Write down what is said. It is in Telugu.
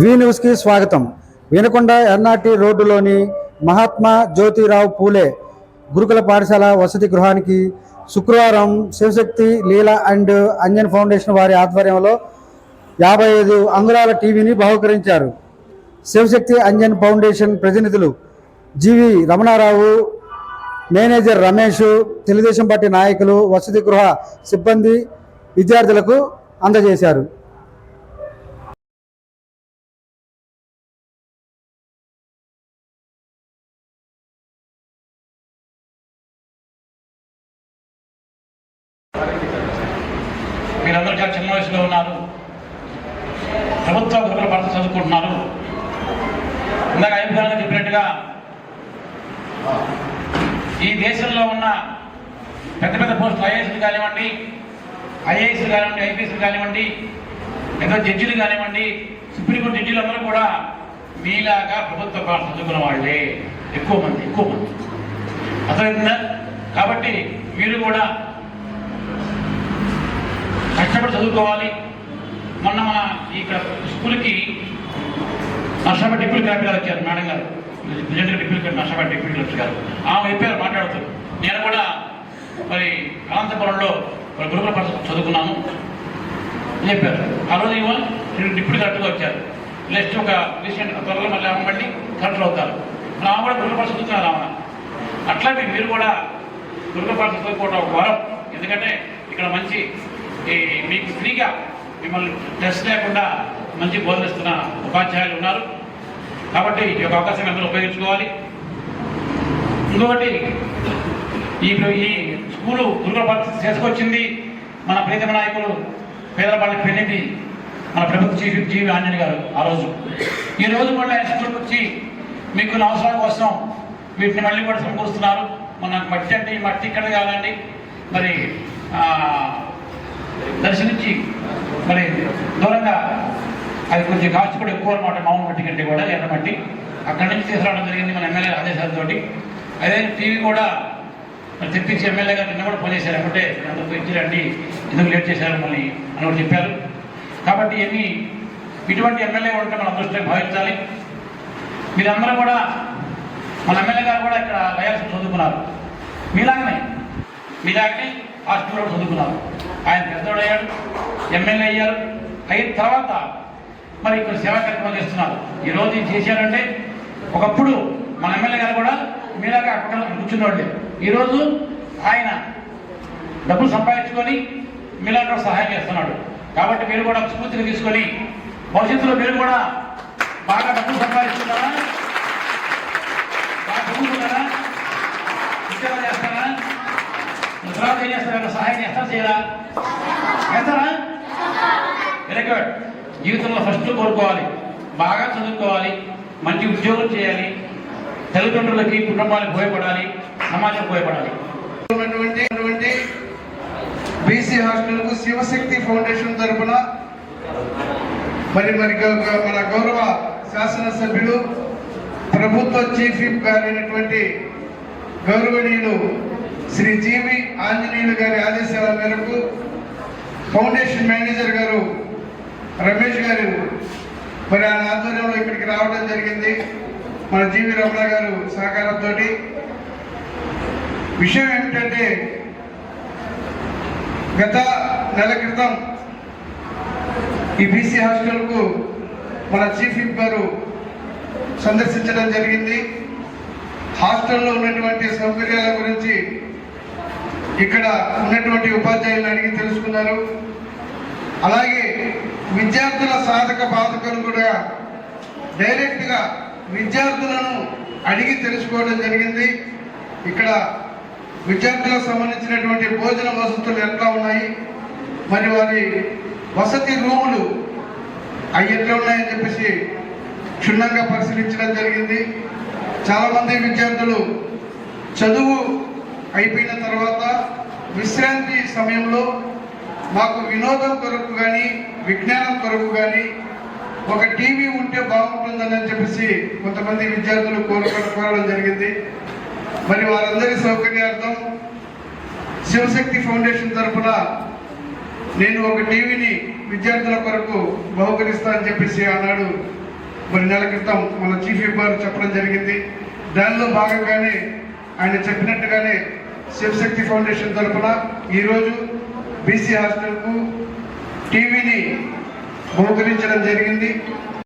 వి న్యూస్కి స్వాగతం. వినకొండ ఎర్నాటి రోడ్డులోని మహాత్మా జ్యోతిరావు పూలే గురుకుల పాఠశాల వసతి గృహానికి శుక్రవారం శివశక్తి లీలా అండ్ అంజన్ ఫౌండేషన్ వారి ఆధ్వర్యంలో యాభై ఐదు అంగుళాల టీవీని బహుకరించారు. శివశక్తి అంజన్ ఫౌండేషన్ ప్రతినిధులు G V Ramanarao manager Ramesh Telugudesam party నాయకులు వసతి గృహ సిబ్బంది విద్యార్థులకు అందజేశారు. మీరందరూ చాలా చిన్న వయసులో ఉన్నారు. ప్రభుత్వ గురుకుల పాఠశాల చదువుకుంటున్నారు. ఇందాక అభిప్రాయంగా చెప్పినట్టుగా ఈ దేశంలో ఉన్న పెద్ద పెద్ద పోస్టులు ఐఏఎస్లు కానివ్వండి ఐఏఎస్లు కానివ్వండి ఐపీఎస్లు కానివ్వండి లేదా జడ్జిలు కానివ్వండి సుప్రీంకోర్టు జడ్జిలు అందరూ కూడా మీలాగా ప్రభుత్వ పాఠశాల చదువుకున్న వాళ్ళే. ఎక్కువ మంది ఎక్కువ మంది. అర్థమైందా? కాబట్టి మీరు కూడా కష్టపడి చదువుకోవాలి. మొన్న మన ఇక్కడ స్కూల్కి నర్సాపేట డిప్యూటీ కలెక్టర్ గారు వచ్చారు మేడం గారు. Vizianagara deputy collector Narsapeta deputy collector గారు. ఆమె చెప్పారు మాట్లాడుతూ నేను కూడా మరి అనంతపురంలో మరి గురుకుల పరిస్థితి చదువుకున్నాను అని చెప్పారు. ఆ రోజు ఏమో డిప్యూటీ కలెక్టర్గా వచ్చారు నెక్స్ట్ ఒక రీసెంట్ త్వరలో మళ్ళీ ఆమె మళ్ళీ కలెక్టర్ అవుతారు. మరి ఆమె కూడా గురుకుల పరిస్థితి చదువుతున్నారు ఆమె. అట్లాగే మీరు కూడా గురుకుల పరిస్థితి చదువుకోవడం ఒక వరం. ఎందుకంటే ఇక్కడ మంచి ఈ మీకు ఫ్రీగా మిమ్మల్ని టెస్ట్ లేకుండా మంచి బోధనిస్తున్న ఉపాధ్యాయులు ఉన్నారు. కాబట్టి ఈ యొక్క అవకాశం అందరూ ఉపయోగించుకోవాలి. ఇంకొకటి ఈ ఈ స్కూలు గురుకుల పరిస్థితి చేసుకొచ్చింది. మన ప్రీతమ నాయకులు పేదలపాటి పెన్నిటి మన ప్రభుత్వ చీఫ్ జీవి ఆంజనేయ గారు ఆ రోజు. ఈ రోజు మళ్ళీ ఆయన స్కూల్కి వచ్చి మీకు ఉన్న అవసరాల కోసం వీటిని మళ్ళీ కూడా సమకూరుస్తున్నారు. మన మట్టి అంటే ఈ మట్టి ఇక్కడ కాదండి. మరి దర్శనించి మరి దూరంగా అది కొంచెం కాస్ట్ కూడా ఎక్కువ అనమాట మామూలు మట్టి కంటే కూడా ఎర్ర మట్టి. అక్కడి నుంచి తీసుకురావడం జరిగింది మన ఎమ్మెల్యే ఆదేశాలతో అదే టీవీ కూడా మరి తెప్పించి ఎమ్మెల్యే గారు నిన్న కూడా ఫోన్ చేశారు. అంటే అందుకు ఇచ్చి ఎందుకు లేట్ చేశారు మళ్ళీ అని కూడా చెప్పారు. కాబట్టి ఇవన్నీ ఇటువంటి ఎమ్మెల్యే ఉంటే మన అదృష్టంగా భావించాలి. మీరందరూ కూడా మన ఎమ్మెల్యే గారు కూడా ఇక్కడ లయాల్సి చదువుకున్నారు. మీలాగనే మీలాగనే హాస్టల్లో చదువుకున్నారు. ఆయన పెద్దోడయ్యాడు ఎమ్మెల్యే అయ్యారు. అయిన తర్వాత మరి ఇక్కడ సేవా కార్యక్రమం చేస్తున్నారు. ఈ రోజు ఇది చేశారంటే ఒకప్పుడు మన ఎమ్మెల్యే గారు కూడా మీలాగా అక్కడ కూర్చున్నోళ్ళే. ఈరోజు ఆయన డబ్బులు సంపాదించుకొని మీలాగా సహాయం చేస్తున్నాడు. కాబట్టి మీరు కూడా స్ఫూర్తిగా తీసుకొని భవిష్యత్తులో మీరు కూడా బాగా డబ్బులు సంపాదిస్తున్నారా బాగా చదువుకున్నారా ఉద్యోగాలు చేస్తారా? తర్వాత ఏం చేస్తారా? సహాయం చేస్తారా? చేయరా? చేస్తారా? వెరీ గుడ్ జీవితంలో ఫస్ట్ కోరుకోవాలి. బాగా చదువుకోవాలి. మంచి ఉద్యోగం చేయాలి. తల్లిదండ్రులకి కుటుంబానికి ఉపయోగపడాలి. సమాజం ఉపయోగపడాలి. ఉన్నటువంటి ఉన్నటువంటి బీసీ హాస్టల్కు శివశక్తి ఫౌండేషన్ తరపున మరి మరి మన గౌరవ శాసనసభ్యులు ప్రభుత్వ చీఫ్ విప్ గారైనటువంటి గౌరవనీయులు శ్రీ జీవి ఆంజనేయులు గారి ఆదేశాల మేరకు ఫౌండేషన్ మేనేజర్ గారు రమేష్ గారు మరి ఆయన ఆధ్వర్యంలో ఇక్కడికి రావడం జరిగింది. మన జీవి రమణ గారు సహకారంతో విషయం ఏమిటంటే గత నెల క్రితం ఈ బీసీ హాస్టల్కు మన చీఫ్ విప్ గారు సందర్శించడం జరిగింది. హాస్టల్లో ఉన్నటువంటి సౌకర్యాల గురించి ఇక్కడ ఉన్నటువంటి ఉపాధ్యాయులను అడిగి తెలుసుకున్నారు. అలాగే విద్యార్థుల సాధక బాధకులు కూడా డైరెక్ట్గా విద్యార్థులను అడిగి తెలుసుకోవడం జరిగింది. ఇక్కడ విద్యార్థులకు సంబంధించినటువంటి భోజన వసతులు ఎట్లా ఉన్నాయి? మరి వారి వసతి రూములు అవి ఎట్లా ఉన్నాయని చెప్పేసి క్షుణ్ణంగా పరిశీలించడం జరిగింది. చాలామంది విద్యార్థులు చదువు అయిపోయిన తర్వాత విశ్రాంతి సమయంలో మాకు వినోదం కొరకు కానీ విజ్ఞానం కొరకు కానీ ఒక టీవీ ఉంటే బాగుంటుందని చెప్పేసి కొంతమంది విద్యార్థులు కోరుకోవడం కోరడం జరిగింది. మరి వారందరి సౌకర్యార్థం శివశక్తి ఫౌండేషన్ తరఫున నేను ఒక టీవీని విద్యార్థుల కొరకు బహుకరిస్తా అని చెప్పేసి ఆనాడు మరి నెల క్రితం మన చీఫ్ విప్ గారు చెప్పడం జరిగింది. దానిలో భాగంగానే ఆయన చెప్పినట్టుగానే శివశక్తి ఫౌండేషన్ తరఫున ఈరోజు బీసీ హాస్టల్కు టీవీని బహుకరించడం జరిగింది.